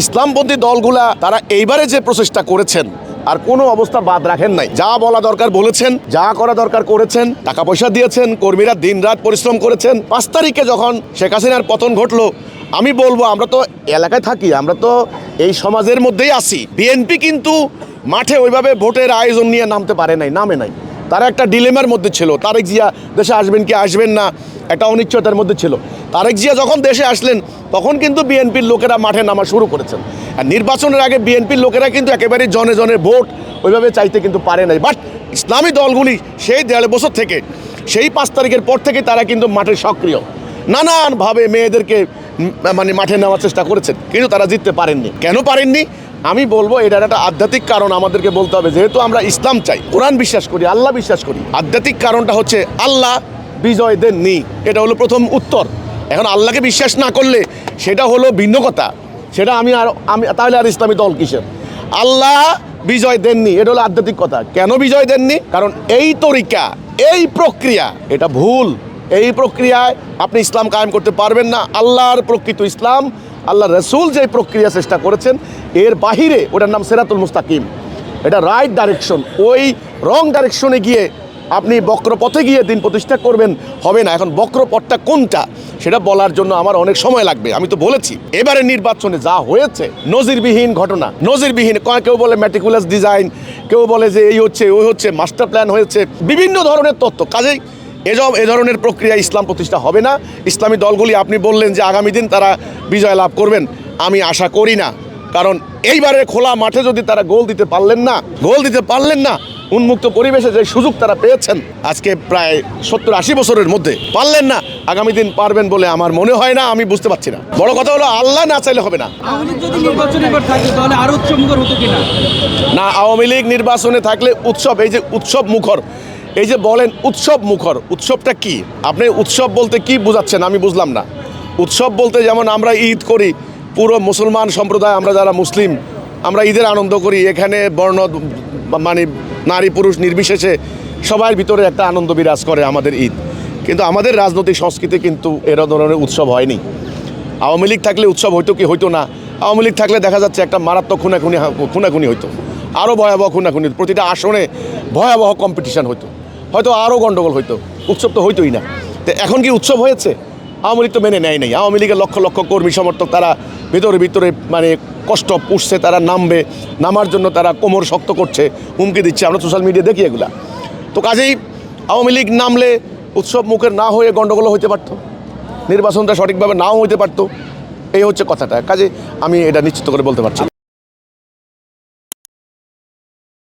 ইসলামপন্থী দলগুলা তারা এইবারে যে প্রচেষ্টা করেছেন, আর কোনো অবস্থা বাদ রাখেন নাই। যা বলা দরকার বলেছেন, যা করা দরকার করেছেন, টাকা পয়সা দিয়েছেন, কর্মীরা দিনরাত পরিশ্রম করেছেন। পাঁচ তারিখে যখন শেখ হাসিনার পতন ঘটলো, আমি বলব আমরা তো এলাকায় থাকি, আমরা তো এই সমাজের মধ্যেই আছি। বিএনপি কিন্তু মাঠে ওইভাবে ভোটের আয়োজন নিয়ে নামতে পারে নাই, নামে নাই। তারা একটা ডিলেমার মধ্যে ছিল। তারেক জিয়া দেশে আসবেন কি আসবেন না একটা অনিশ্চয়তার মধ্যে ছিল। তারেক জিয়া যখন দেশে আসলেন, তখন কিন্তু বিএনপির লোকেরা মাঠে নামা শুরু করেছেন। আর নির্বাচনের আগে বিএনপির লোকেরা কিন্তু একেবারে জনে জনে ভোট ওইভাবে চাইতে কিন্তু পারে নাই। বাট ইসলামী দলগুলি সেই দেড় বছর থেকে, সেই পাঁচ তারিখের পর থেকে তারা কিন্তু মাঠে সক্রিয়। নানানভাবে মেয়েদেরকে মানে মাঠে নেওয়ার চেষ্টা করেছেন, কিন্তু তারা জিততে পারেননি। কেন পারেননি? আমি বলব এটার একটা আধ্যাত্মিক কারণ আমাদেরকে বলতে হবে, যেহেতু আমরা ইসলাম চাই। কোরআন বিশ্বাস করি, আল্লাহ বিশ্বাস করি। আধ্যাত্মিক কারণটা হচ্ছে আল্লাহ বিজয় দেননি। এটা হলো প্রথম উত্তর। এখন আল্লাহকে বিশ্বাস না করলে সেটা হলো ভিন্ন কথা। সেটা আমি আর, আমি, তাহলে আর ইসলামী দল কিসের? আল্লাহ বিজয় দেননি, এটা হলো আধ্যাত্মিক কথা। কেন বিজয় দেননি? কারণ এই তরিকা, এই প্রক্রিয়া, এটা ভুল। এই প্রক্রিয়ায় আপনি ইসলাম কায়েম করতে পারবেন না। আল্লাহর প্রকৃত ইসলাম আল্লাহ রসুল যে প্রক্রিয়া চেষ্টা করেছেন, এর বাহিরে ওটার নাম সেরাতুল মুস্তাকিম। এটা রাইট ডাইরেকশন ওই রং ডাইরেকশনে গিয়ে আপনি বক্রপথে গিয়ে দিন প্রতিষ্ঠা করবেন, হবে না। এখন বক্রপথটা কোনটা, সেটা বলার জন্য আমার অনেক সময় লাগবে। আমি তো বলেছি, এবারে নির্বাচনে যা হয়েছে, নজিরবিহীন ঘটনা। নজিরবিহীন কেউ বলে ম্যাটিকুলাস ডিজাইন কেউ বলে যে এই হচ্ছে, ওই হচ্ছে মাস্টার প্ল্যান হয়েছে, বিভিন্ন ধরনের তথ্য। কাজেই এসব এ ধরনের প্রক্রিয়া ইসলাম প্রতিষ্ঠা হবে না। ইসলামী দলগুলি আপনি বললেন যে আগামী দিন তারা বিজয় লাভ করবেন। আমি আশা করি না। কারণ এইবারে খোলা মাঠে যদি তারা গোল দিতে পারলেন না গোল দিতে পারলেন না উন্মুক্ত পরিবেশে যে সুযোগ তারা পেয়েছেন আজকে প্রায় সত্তর আশি বছরের মধ্যে পারলেন না। আগামী দিন পারবেন বলে আমার মনে হয় না আমি বুঝতে পারছি না। বড় কথা হলো আল্লাহ না চাইলে হবে না। না আওয়ামী লীগ নির্বাচনে থাকলে উৎসব এই যে উৎসব মুখর এই যে বলেন উৎসব মুখর, উৎসবটা কি? আপনি উৎসব বলতে কি বোঝাচ্ছেন? আমি বুঝলাম না। উৎসব বলতে যেমন আমরা ঈদ করি, পুরো মুসলমান সম্প্রদায়, আমরা যারা মুসলিম, আমরা ঈদের আনন্দ করি। এখানে বর্ণ মানে নারী পুরুষ নির্বিশেষে সবার ভিতরে একটা আনন্দ বিরাজ করে আমাদের ঈদ। কিন্তু আমাদের রাজনৈতিক সংস্কৃতি কিন্তু এরা ধরনের উৎসব হয়নি। আওয়ামী লীগ থাকলে উৎসব হইতো কি হইতো না? আওয়ামী লীগ থাকলে দেখা যাচ্ছে একটা মারাত্মক খুনাখুনি খুনাখুনি হইতো। আরও ভয়াবহ খুনাখুনি। প্রতিটা আসনে ভয়াবহ কম্পিটিশন হইতো। হয়তো আরও গণ্ডগোল হইতো, উৎসব তো হইতোই না। তো এখন কি উৎসব হয়েছে? আওয়ামী লীগ তো মেনে নেয় নাই। আওয়ামী লীগের লক্ষ লক্ষ কর্মী সমর্থক, তারা ভিতরে ভিতরে মানে কষ্ট পুষছে, তারা নামবে, নামার জন্য তারা কোমর শক্ত করছে, হুমকি দিচ্ছে। আমরা সোশ্যাল মিডিয়া দেখি এগুলা। তো কাজেই আওয়ামী লীগ নামলে উৎসব মুখের না হয়ে গণ্ডগোল হইতে পারতো। নির্বাচনটা সঠিকভাবে নাও হইতে পারতো। এই হচ্ছে কথাটা। কাজে আমি এটা নিশ্চিত করে বলতে পারছি।